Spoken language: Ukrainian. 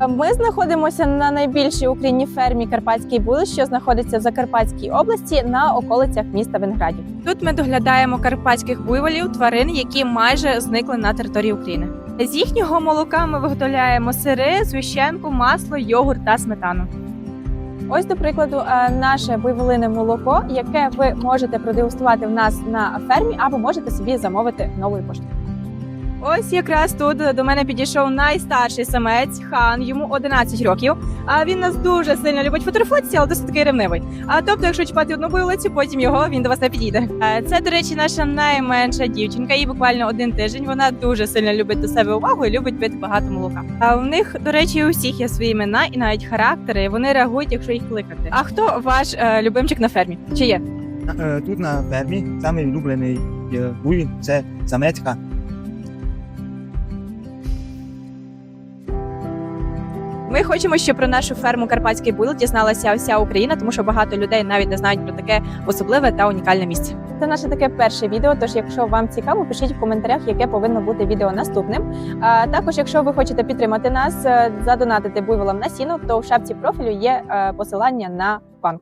Ми знаходимося на найбільшій у Україні фермі Карпатський Були, що знаходиться в Закарпатській області на околицях міста Виноградів. Тут ми доглядаємо карпатських буйволів, тварин, які майже зникли на території України. З їхнього молока ми виготовляємо сири, згущенку, масло, йогурт та сметану. Ось, до прикладу, е, наше буйволине молоко, яке ви можете продегустувати в нас на фермі, або можете собі замовити новою поштою. Ось якраз тут до мене підійшов найстарший самець хан, йому 11 років. А він нас дуже сильно любить фотографуватися, але досить такий ревнивий. А тобто, якщо чіпати одну вулицю, потім його він до вас не підійде. Е, Це, до речі, наша найменша дівчинка. Їй буквально один тиждень. Вона дуже сильно любить до себе увагу і любить пити багато молока. А в них, до речі, у всіх є свої імена і навіть характери. Вони реагують, якщо їх кликати. А хто ваш е, любимчик на фермі? Чи є? Е, Тут на фермі самий улюблений е, буй це самецька. Ми хочемо, щоб про нашу ферму Карпатський Буйл дізналася вся Україна, тому що багато людей навіть не знають про таке особливе та унікальне місце. Це наше таке перше відео. Тож, якщо вам цікаво, пишіть в коментарях, яке повинно бути відео наступним. А також, якщо ви хочете підтримати нас, е, задонатити буйволам на сіно, то в шапці профілю є е, посилання на банк.